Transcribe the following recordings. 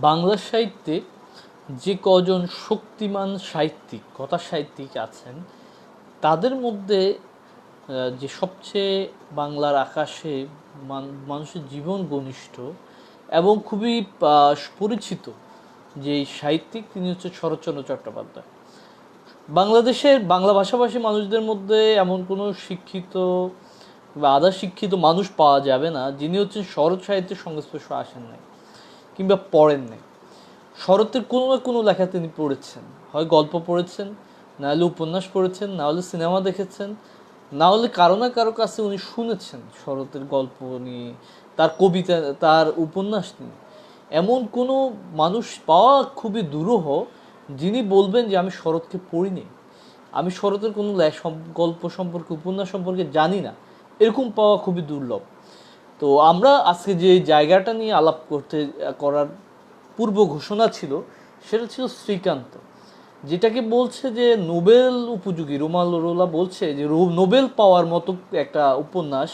বাংলা সাহিত্যে যে কজন শক্তিমান সাহিত্যিক, কথা সাহিত্যিক আছেন, তাদের মধ্যে যে সবচেয়ে বাংলার আকাশে মান- মানুষের জীবন ঘনিষ্ঠ এবং খুবই পরিচিত যে সাহিত্যিক, তিনি হচ্ছে শরৎচন্দ্র চট্টোপাধ্যায়। বাংলাদেশের, বাংলা ভাষাভাষী মানুষদের মধ্যে এমন কোনো শিক্ষিত বা আধা শিক্ষিত মানুষ পাওয়া যাবে না, যিনি হচ্ছেন শরৎ সাহিত্যের সংস্পর্শ আসেন নাই। কিংবা পড়েন নাই। শরতের কোনো না কোনো লেখা তিনি পড়েছেন। হয় গল্প পড়েছেন, না হলে উপন্যাস পড়েছেন, না হলে সিনেমা দেখেছেন, না হলে কারও না কারও কাছে উনি শুনেছেন শরতের গল্প নিয়ে, তার কবিতা, তার উপন্যাস নিয়ে। এমন কোনো মানুষ পাওয়া খুবই দুরূহ যিনি বলবেন যে, আমি শরৎকে পড়িনি। আমি শরতের কোনো গল্প সম্পর্কে, উপন্যাস সম্পর্কে জানি না। এরকম পাওয়া খুবই দুর্লভ। তো আমরা আজকে যে জায়গাটা নিয়ে আলাপ করতে, করার পূর্ব ঘোষণা ছিল, সেটা ছিল শ্রীকান্ত। যেটাকে বলছে যে নোবেল উপযোগী রোমাল রোলা বলছে যে নোবেল পাওয়ার মতো একটা উপন্যাস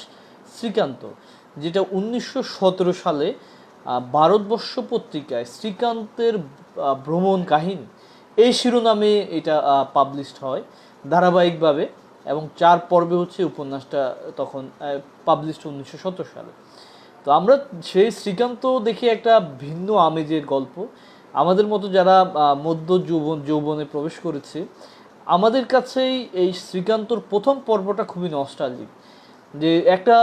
শ্রীকান্ত, যেটা উনিশশো সতেরো সালে ভারতবর্ষ পত্রিকায় শ্রীকান্তের ভ্রমণ কাহিনী, এই শিরোনামে এটা পাবলিশড হয়, ধারাবাহিকভাবে। এবং চার পর্বে হচ্ছে উপন্যাসটা তখন পাবলিশড উনিশশো সতেরো সালে। তো আমরা সেই শ্রীকান্ত দেখি একটা ভিন্ন আমেজের গল্প। আমাদের মতো যারা মধ্য যৌবন, যৌবনে প্রবেশ করেছে, আমাদের কাছেই এই শ্রীকান্তর প্রথম পর্বটা খুবই নস্টালজিক যে একটা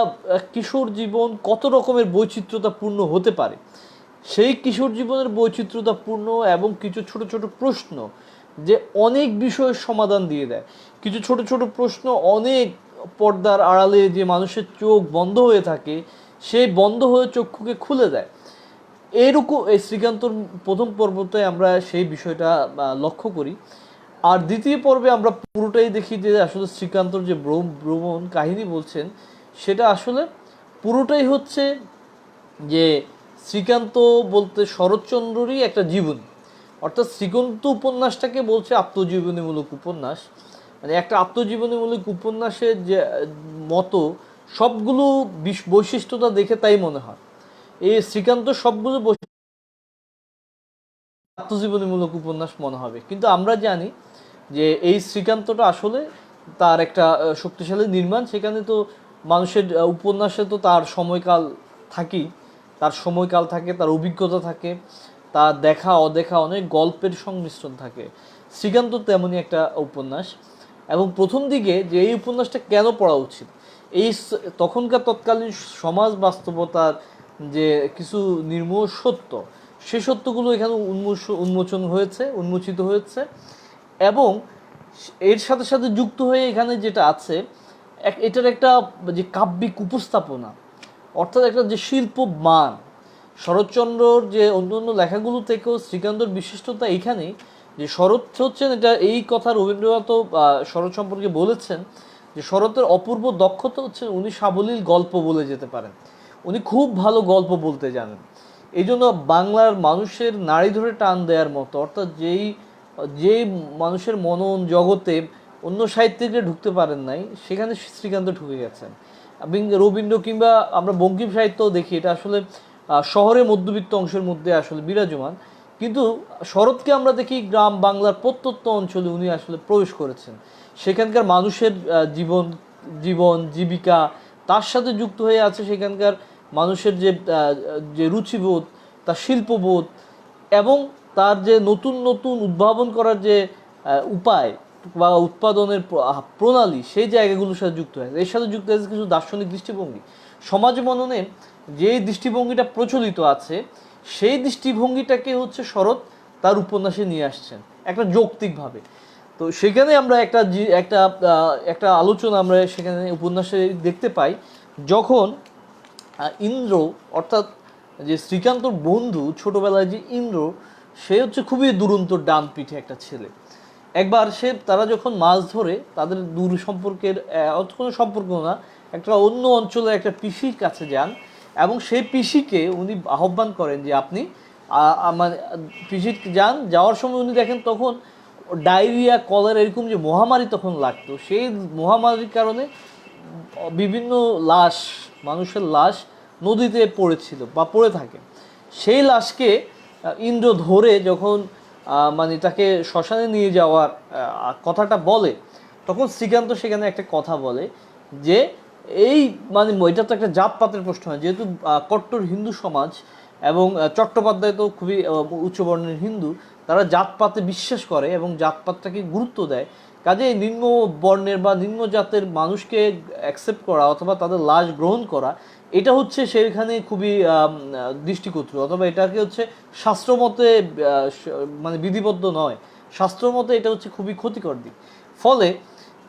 কিশোর জীবন কত রকমের বৈচিত্র্যতাপূর্ণ হতে পারে। সেই কিশোর জীবনের বৈচিত্র্যতাপূর্ণ এবং কিছু ছোট ছোট প্রশ্ন যে অনেক বিষয়ের সমাধান দিয়ে দেয়। কিছু ছোট ছোট প্রশ্ন অনেক পর্দার আড়ালে যে মানুষের চোখ বন্ধ হয়ে থাকে সেই বন্ধ হয়ে চক্ষুকে খুলে দেয়। এইরকম এই শ্রীকান্তর প্রথম পর্বতে আমরা সেই বিষয়টা লক্ষ্য করি। আর দ্বিতীয় পর্বে আমরা পুরোটাই দেখি যে আসলে শ্রীকান্তর যে ভ্রম- ভ্রমণ কাহিনী বলছেন, সেটা আসলে পুরোটাই হচ্ছে যে শ্রীকান্ত বলতে শরৎচন্দ্ররই একটা জীবনী। অর্থাৎ শ্রীকান্ত উপন্যাসটাকে বলছে আত্মজীবনীমূলক উপন্যাস। মানে একটা আত্মজীবনীমূলক উপন্যাসের যে মতো সবগুলো বিশ- বৈশিষ্ট্যতা দেখে তাই মনে হয়। এই শ্রীকান্ত সবগুলো আত্মজীবনীমূলক উপন্যাস মনে হবে। কিন্তু আমরা জানি যে এই শ্রীকান্তটা আসলে তার একটা শক্তিশালী নির্মাণ। সেখানে তো মানুষের উপন্যাসে তো তার সময়কাল থাকেই। তার সময়কাল থাকে, তার অভিজ্ঞতা থাকে। তার দেখা, অদেখা অনেক গল্পের সংমিশ্রণ থাকে। শ্রীকান্ত তেমনই একটা উপন্যাস। এবং প্রথম দিকে যে এই উপন্যাসটা কেন পড়া উচিত? এই তখনকার তৎকালীন সমাজ বাস্তবতার যে কিছু নির্মূল সত্য, সে সত্যগুলো এখানে উন্মোচ উন্মোচন হয়েছে, উন্মোচিত হয়েছে। এবং এর সাথে সাথে যুক্ত হয়ে এখানে যেটা আছে এটার একটা যে কাব্যিক উপস্থাপনা, অর্থাৎ একটা যে শিল্প মান শরৎচন্দ্রর যে অন্য অন্য লেখাগুলো থেকেও শ্রীকান্তর বিশিষ্টতা এইখানেই, যে শরৎ হচ্ছেন এটা এই কথা রবীন্দ্রনাথও শরৎ সম্পর্কে বলেছেন, যে শরতের অপূর্ব দক্ষতা হচ্ছে উনি সাবলীল গল্প বলে যেতে পারেন। উনি খুব ভালো গল্প বলতে জানেন। এই জন্য বাংলার মানুষের নাড়ি ধরে টান দেওয়ার মতো, অর্থাৎ যেই যেই মানুষের মনন জগতে অন্য সাহিত্যিকরা ঢুকতে পারেন নাই, সেখানে শ্রীকান্ত ঢুকে গেছেন। এবং রবীন্দ্র কিংবা আমরা বঙ্কিম সাহিত্যও দেখি, এটা আসলে আহ, শহরের মধ্যবিত্ত অংশের মধ্যে আসলে বিরাজমান। কিন্তু শরৎকে আমরা দেখি গ্রাম বাংলার প্রত্যন্ত অঞ্চলে উনি আসলে প্রবেশ করেছেন। সেখানকার মানুষের জীবন জীবন জীবিকা তার সাথে যুক্ত হয়ে আছে সেখানকার মানুষের যে যে রুচিবোধ তার শিল্পবোধ এবং তার যে নতুন নতুন উদ্ভাবন করার যে উপায় বা উৎপাদনের প্রণালী সেই জায়গাগুলোর সাথে যুক্ত হয়েছে এর সাথে যুক্ত হয়েছে কিছু দার্শনিক দৃষ্টিভঙ্গি। সমাজ মননে যে দৃষ্টিভঙ্গিটা প্রচলিত আছে, সেই দৃষ্টিভঙ্গিটাকে হচ্ছে শরৎ তার উপন্যাসে নিয়ে আসছেন, একটা যৌক্তিকভাবে। তো সেখানে আমরা একটা একটা একটা আলোচনা আমরা সেখানে উপন্যাসে দেখতে পাই, যখন ইন্দ্র, অর্থাৎ যে শ্রীকান্তর বন্ধু, ছোটোবেলায় যে ইন্দ্র, সে হচ্ছে খুবই দুরন্ত ডান পিঠে একটা ছেলে। একবার সে, তারা যখন মাছ ধরে, তাদের দূর সম্পর্কের কোনো সম্পর্ক না, একটা অন্য অঞ্চলে একটা পিসির কাছে যান এবং সেই পিসিকে উনি আহ্বান করেন যে আপনি আমার পিসির যান, যাওয়ার সময় উনি দেখেন তখন ডায়রিয়া, কলেরা এরকম যে মহামারী তখন লাগতো। সেই মহামারীর কারণে বিভিন্ন লাশ, মানুষের লাশ নদীতে পড়েছিল বা পড়ে থাকে। সেই লাশকে ইন্দ্র ধরে যখন মানে তাকে শ্মশানে নিয়ে যাওয়ার কথাটা বলে, তখন শ্রীকান্ত সেখানে একটা কথা বলে যে এই মানে এটা তো একটা জাতপাতের প্রশ্ন হয়। যেহেতু কট্টর হিন্দু সমাজ এবং চট্টোপাধ্যায় তো খুবই উচ্চবর্ণের হিন্দু, তারা জাতপাতে বিশ্বাস করে এবং জাতপাতটাকে গুরুত্ব দেয়। কাজে নিম্ন বর্ণের বা নিম্ন জাতের মানুষকে অ্যাকসেপ্ট করা অথবা তাদের লাশ গ্রহণ করা, এটা হচ্ছে সেখানে খুবই দৃষ্টিকটু অথবা এটাকে হচ্ছে শাস্ত্রমতে মানে বিধিবদ্ধ নয়। শাস্ত্রমতে এটা হচ্ছে খুবই ক্ষতিকর দিক। ফলে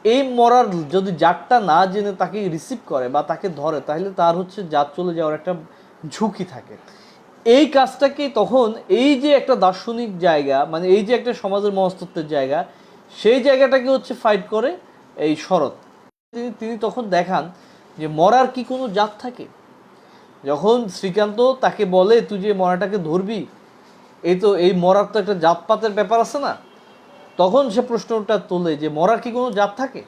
এই মরার যদি জাতটা না জেনে তাকে রিসিভ করে বা তাকে ধরে, তাহলে তার হচ্ছে জাত চলে যাওয়ার একটা ঝুঁকি থাকে। এই কাজটাকে তখন এই যে একটা দার্শনিক জায়গা মানে এই যে একটা সমাজের মনস্তত্বের জায়গা, সেই জায়গাটাকে হচ্ছে ফাইট করে এই শরৎ। তিনি তিনি তখন দেখান যে মরার কি কোনো জাত থাকে? যখন শ্রীকান্ত তাকে বলে, তুই যে মরাটাকে ধরবি, এই তো এই মরার তো একটা জাতপাতের ব্যাপার আছে না? তখন সে প্রশ্নটা তোলে যে মরার কি কোনো জাত থাকে?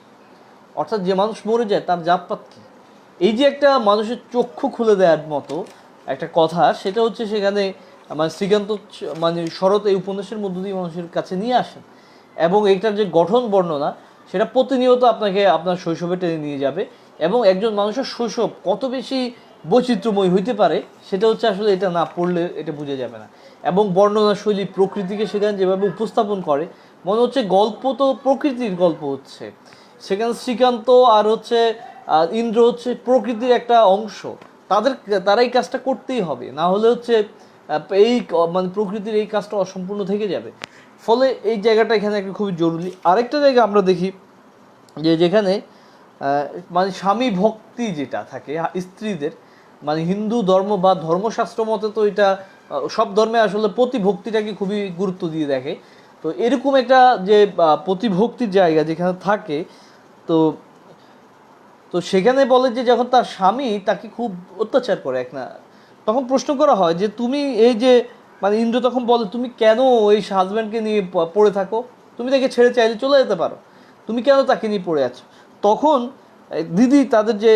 অর্থাৎ যে মানুষ মরে যায়, তার জাতপাত কি? এই যে একটা মানুষের চক্ষু খুলে দেওয়ার মতো একটা কথা, সেটা হচ্ছে সেখানে মানে শ্রীকান্ত মানে শরৎ এই উপন্যাসের মধ্য দিয়ে মানুষের কাছে নিয়ে আসেন। এবং এটার যে গঠন বর্ণনা, সেটা প্রতিনিয়ত আপনাকে আপনার শৈশবে টেনে নিয়ে যাবে। এবং একজন মানুষের শৈশব কত বেশি বৈচিত্র্যময় হইতে পারে, সেটা হচ্ছে আসলে এটা না পড়লে এটা বোঝা যাবে না। এবং বর্ণনা শৈলী প্রকৃতিকে সেখানে যেভাবে উপস্থাপন করে মনে হচ্ছে গল্প তো প্রকৃতির গল্প হচ্ছে। সেখানে শ্রীকান্ত আর হচ্ছে ইন্দ্র হচ্ছে প্রকৃতির একটা অংশ। তাদের, তারা এই কাজটা করতেই হবে। না হলে হচ্ছে এই মানে প্রকৃতির এই কাজটা অসম্পূর্ণ থেকে যাবে। ফলে এই জায়গাটা এখানে একটা খুবই জরুরি। আরেকটা জায়গা আমরা দেখি, যে যেখানে মানে স্বামী ভক্তি যেটা থাকে স্ত্রীদের মানে হিন্দু ধর্ম বা ধর্মশাস্ত্র মতে তো এটা সব ধর্মে আসলে প্রতিভক্তিটাকে খুবই গুরুত্ব দিয়ে দেখে। তো এরকম একটা যে প্রতিভক্তির জায়গা যেখানে থাকে, তো তো সেখানে বলে যে যখন তার স্বামী তাকে খুব অত্যাচার করে এক না, তখন প্রশ্ন করা হয় যে তুমি এই যে মানে ইন্দ্র তখন বলে, তুমি কেন এই হাজব্যান্ডকে নিয়ে পড়ে থাকো? তুমি তাকে ছেড়ে চাইলে চলে যেতে পারো। তুমি কেন তাকে নিয়ে পড়ে আছো? তখন দিদি তাদের যে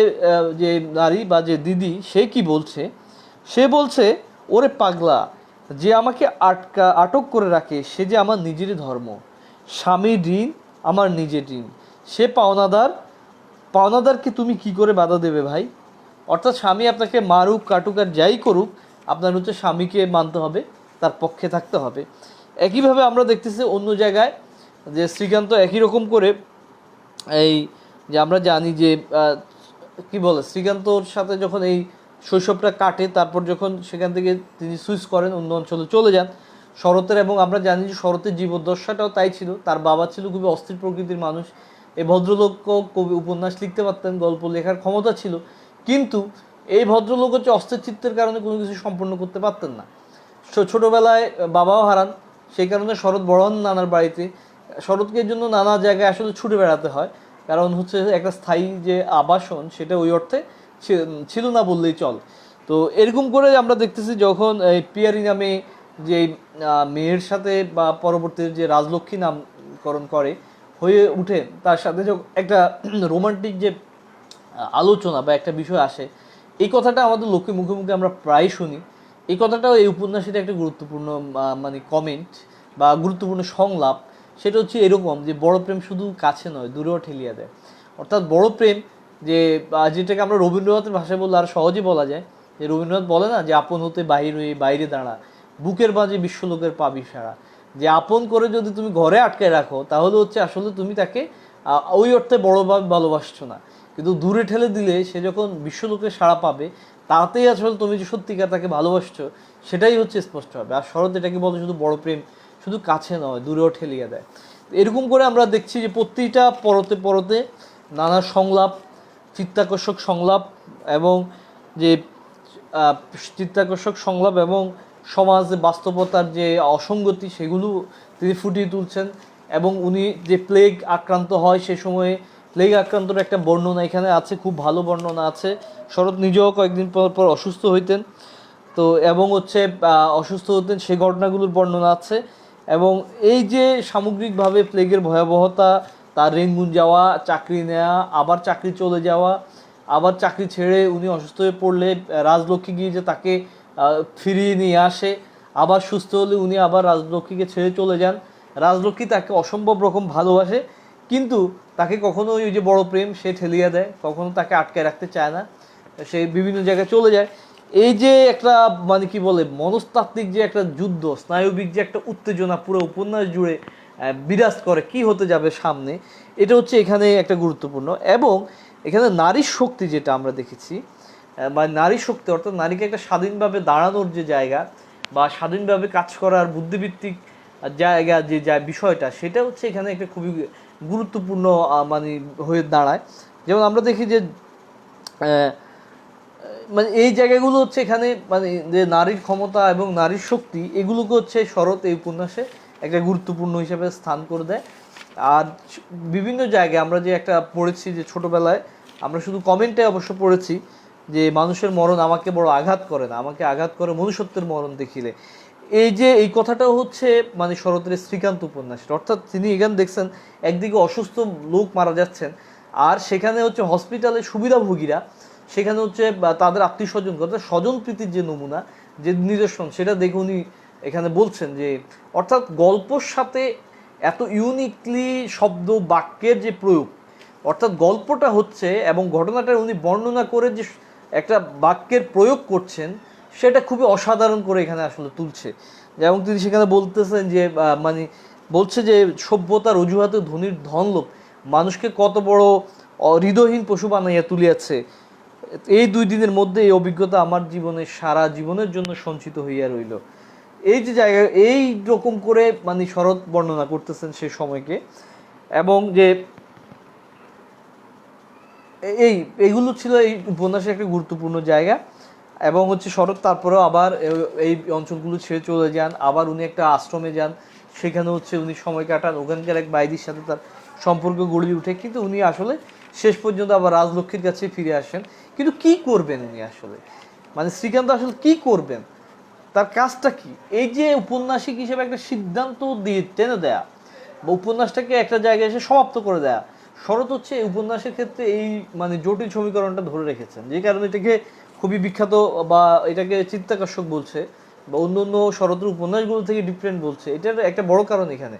যে নারী বা যে দিদি, সে কি বলছে? সে বলছে, ওরে পাগলা যে আমাকে আটকা, আটক করে রাখে, সে যে আমার নিজেরই ধর্ম। স্বামীর ঋণ, আমার নিজের ঋণ। সে পাওনাদার, পাওনাদারকে তুমি কি করে বাধা দেবে ভাই? অর্থাৎ স্বামী আপনাকে মারুক, কাটুক আর যাই করুক, আপনার হচ্ছে স্বামীকে মানতে হবে, তার পক্ষে থাকতে হবে। একইভাবে আমরা দেখতেছি অন্য জায়গায় যে শ্রীকান্ত একই রকম করে এই যে আমরা জানি যে কি বলে, শ্রীকান্তর সাথে যখন এই শৈশবটা কাটে, তারপর যখন সেখান থেকে তিনি সুইচ করেন, অন্য অঞ্চলে চলে যান। শরতের এবং আমরা জানি যে শরতের জীবদ্দশাটাও তাই ছিল, তার বাবা ছিল খুবই অস্থির প্রকৃতির মানুষ। এই ভদ্রলোকও কবি উপন্যাস লিখতে পারতেন, গল্প লেখার ক্ষমতা ছিল। কিন্তু এই ভদ্রলোক হচ্ছে অস্থির চিত্তের কারণে কোনো কিছু সম্পন্ন করতে পারতেন না। ছোটোবেলায় বাবাও হারান, সেই কারণে শরৎ বড় হন নানার বাড়িতে। শরৎকে জন্য নানা জায়গায় আসলে ছুটে বেড়াতে হয়। কারণ হচ্ছে একটা স্থায়ী যে আবাসন, সেটা ওই অর্থে ছিল না বললেই চল। তো এরকম করে আমরা দেখতেছি যখন, এই পিয়ারি নামে যে মেয়ের সাথে বা পরবর্তী যে রাজলক্ষ্মী নামকরণ করে, হয়ে উঠে, তার সাথে একটা রোমান্টিক যে আলোচনা বা একটা বিষয় আসে, এই কথাটা আমাদের লোকে মুখে মুখে আমরা প্রায় শুনি। এই কথাটাও এই উপন্যাসের একটা গুরুত্বপূর্ণ মানে কমেন্ট বা গুরুত্বপূর্ণ সংলাপ। সেটা হচ্ছে এরকম যে, বড় প্রেম শুধু কাছে নয়, দূরেও ঠেলিয়ে দেয়। অর্থাৎ বড় প্রেম যে যেটাকে আমরা রবীন্দ্রনাথের ভাষায় বললে আর সহজে বলা যায়। যে রবীন্দ্রনাথ বলে না যে, আপন হতে বাহির হয়ে বাইরে দাঁড়া। বুকের বাজে বিশ্বলোকের পাবি সারা যে, আপন করে যদি তুমি ঘরে আটকে রাখো, তাহলে হচ্ছে আসলে তুমি তাকে ওই অর্থে বড়ভাবে ভালোবাসছো না। কিন্তু দূরে ঠেলে দিলে সে যখন বিশ্বলোকে সাড়া পাবে, তাতেই আসলে তুমি যে সত্যিকার তাকে ভালোবাসছো, সেটাই হচ্ছে স্পষ্ট হবে। আর শরৎ এটাকে বলে শুধু বড় প্রেম, শুধু কাছে নয়, দূরেও ঠেলিয়ে দেয়। এরকম করে আমরা দেখছি যে, প্রতিটা পরতে পরতে নানা সংলাপ চিত্তাকর্ষক সংলাপ এবং যে চিত্তাকর্ষক সংলাপ এবং সমাজ বাস্তবতার যে অসঙ্গতি সেগুলো তিনি ফুটিয়ে তুলছেন এবং উনি যে প্লেগ আক্রান্ত হয় সে সময়ে প্লেগ আক্রান্তর একটা বর্ণনা এখানে আছে, খুব ভালো বর্ণনা আছে। শরৎ নিজেও কয়েকদিন পর পর অসুস্থ হইতেন। তো এবং হচ্ছে অসুস্থ হতেন সেই ঘটনাগুলোর বর্ণনা আছে। এবং এই যে সামগ্রিকভাবে প্লেগের ভয়াবহতা তার রেঙ্গুন যাওয়া, চাকরি নেওয়া আবার চাকরি চলে যাওয়া, আবার চাকরি ছেড়ে উনি অসুস্থ হয়ে পড়লে রাজলক্ষ্মী গিয়ে যে তাকে ফিরিয়ে নিয়ে আসে, আবার সুস্থ হলে উনি আবার রাজলক্ষ্মীকে ছেড়ে চলে যান। রাজলক্ষ্মী তাকে অসম্ভব রকম ভালোবাসে, কিন্তু তাকে কখনো ওই যে বড় প্রেম সে ঠেলিয়ে দেয়, কখনো তাকে আটকে রাখতে চায় না, সে বিভিন্ন জায়গায় চলে যায়। এই যে একটা মানে কি বলে, মনস্তাত্ত্বিক যে একটা যুদ্ধ, স্নায়বিক যে একটা উত্তেজনা, পুরো উপন্যাস জুড়ে বিরাজ করে কি হতে যাবে সামনে, এটা হচ্ছে এখানে একটা গুরুত্বপূর্ণ। এবং এখানে নারীর শক্তি যেটা আমরা দেখেছি বা নারী শক্তি অর্থাৎ নারীকে একটা স্বাধীনভাবে দাঁড়ানোর যে জায়গা বা স্বাধীনভাবে কাজ করার বুদ্ধিভিত্তিক জায়গা যে, যা বিষয়টা, সেটা হচ্ছে এখানে একটা খুবই গুরুত্বপূর্ণ মানে হয়ে দাঁড়ায়। যেমন আমরা দেখি যে মানে এই জায়গাগুলো হচ্ছে এখানে মানে যে নারীর ক্ষমতা এবং নারীর শক্তি, এগুলোকে হচ্ছে শরৎ এই উপন্যাসে একটা গুরুত্বপূর্ণ হিসেবে স্থান করে দেয়। আর বিভিন্ন জায়গায় আমরা যে একটা পড়েছি যে ছোটবেলায়, আমরা শুধু কমেন্টে অবশ্য পড়েছি যে মানুষের মরণ আমাকে বড় আঘাত করে না, আমাকে আঘাত করে মনুষ্যত্বের মরণ দেখিলে। এই যে এই কথাটাও হচ্ছে মানে শরতের শ্রীকান্ত উপন্যাস। অর্থাৎ তিনি এখানে দেখছেন একদিকে অসুস্থ লোক মারা যাচ্ছেন, আর সেখানে হচ্ছে হসপিটালে সুবিধাভোগীরা, সেখানে হচ্ছে তাদের আত্মীয় স্বজন অর্থাৎ স্বজন প্রীতির যে নমুনা, যে নিদর্শন, সেটা দেখে উনি এখানে বলছেন যে, অর্থাৎ গল্পর সাথে এত ইউনিকলি শব্দ বাক্যের যে প্রয়োগ, অর্থাৎ গল্পটা হচ্ছে এবং ঘটনাটা উনি বর্ণনা করে যে একটা বাক্যের প্রয়োগ করছেন, সেটা খুবই অসাধারণ করে এখানে আসলে তুলছে। যেমন তিনি সেখানে বলতেছেন যে মানে বলছে যে, সভ্যতার অজুহাতে ধনির ধনলোক মানুষকে কত বড় হৃদয়হীন পশু বানাইয়া তুলিয়াছে। এই দুই দিনের মধ্যে এই অভিজ্ঞতা আমার জীবনে সারা জীবনের জন্য সঞ্চিত হইয়া রইল। এই যে জায়গায় এই রকম করে মানে শরৎ বর্ণনা করতেছেন সেই সময়কে এবং যে এই এগুলো ছিল এই উপন্যাসের একটা গুরুত্বপূর্ণ জায়গা এবং হচ্ছে শরৎ তারপরেও আবার এই অঞ্চলগুলো ছেড়ে চলে যান, আবার উনি একটা আশ্রমে যান, সেখানে হচ্ছে উনি সময় কাটান, ওখানকার এক বাইদির সাথে তার সম্পর্ক গড়ে উঠে, কিন্তু উনি আসলে শেষ পর্যন্ত আবার রাজলক্ষ্মীর কাছে ফিরে আসেন। কিন্তু কি করবেন উনি আসলে? মানে শ্রীকান্ত আসলে কি করবেন? তার কাজটা কি? এই যে উপন্যাসিক হিসেবে একটা সিদ্ধান্ত দিয়ে টেনে দেয়া বা উপন্যাসটাকে একটা জায়গায় এসে সমাপ্ত করে দেয়া, শরৎ হচ্ছে এই উপন্যাসের ক্ষেত্রে এই মানে জটিল সমীকরণটা ধরে রেখেছেন। যে কারণে এটাকে খুবই বিখ্যাত বা এটাকে চিত্তাকর্ষক বলছে বা অন্য অন্য শরতের উপন্যাসগুলো থেকে ডিফারেন্ট বলছে। এটার একটা বড় কারণ এখানে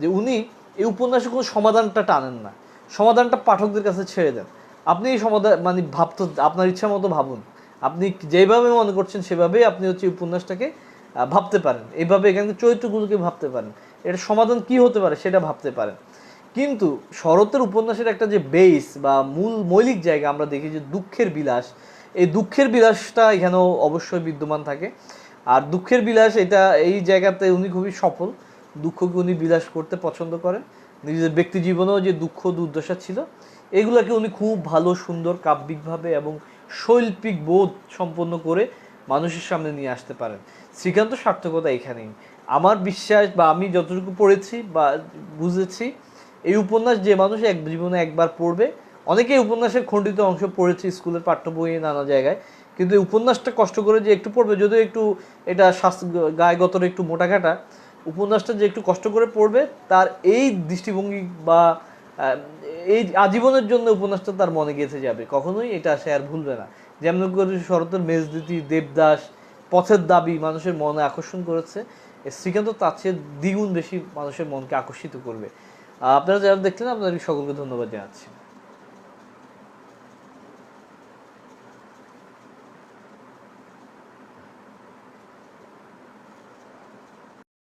যে উনি এই উপন্যাসে কোনো সমাধানটা টানেন না। সমাধানটা পাঠকদের কাছে ছেড়ে দেন। আপনি এই সমাধান মানে ভাবতে আপনার ইচ্ছা মতো ভাবুন। আপনি যেভাবে মনে করছেন সেভাবেই আপনি হচ্ছে উপন্যাসটাকে ভাবতে পারেন। এইভাবে এখানে চরিত্রগুলোকে ভাবতে পারেন। এটা সমাধান কি হতে পারে সেটা ভাবতে পারেন। কিন্তু শরতের উপন্যাসের একটা যে বেস বা মূল মৌলিক জায়গা আমরা দেখি যে দুঃখের বিলাস। এই দুঃখের বিলাসটা এখানেও অবশ্যই বিদ্যমান থাকে। আর দুঃখের বিলাস এটা এই জায়গাতে উনি খুবই সফল। দুঃখকে উনি বিলাস করতে পছন্দ করেন। নিজের ব্যক্তি জীবনেও যে দুঃখ দুর্দশা ছিল, এগুলোকে উনি খুব ভালো, সুন্দর, কাব্যিকভাবে এবং শৈল্পিক বোধ সম্পন্ন করে মানুষের সামনে নিয়ে আসতে পারেন। শ্রীকান্ত সার্থকতা এখানেই। আমার বিশ্বাস বা আমি যতটুকু পড়েছি বা বুঝেছি, এই উপন্যাস যে মানুষ এক জীবনে একবার পড়বে, অনেকে উপন্যাসের খণ্ডিত অংশ পড়েছে স্কুলের পাঠ্য বইয়ে নানা জায়গায়, কিন্তু এই উপন্যাসটা কষ্ট করে যে একটু পড়বে, যদিও একটু এটা গায়গতর একটু মোটাঘাটা উপন্যাসটা যে একটু কষ্ট করে পড়বে, তার এই দৃষ্টিভঙ্গি বা এই আজীবনের জন্য উপন্যাসটা তার মনে গেঁথে যাবে। কখনোই এটা সে আর ভুলবে না। যেমন করে শরতের মেজদিতি, দেবদাস, পথের দাবি মানুষের মনে আকর্ষণ করেছে। শ্রীকান্ত তার চেয়ে দ্বিগুণ বেশি মানুষের মনকে আকর্ষিত করবে। আপনারা যারা দেখলেন আপনাদের সকলকে ধন্যবাদ জানাচ্ছি।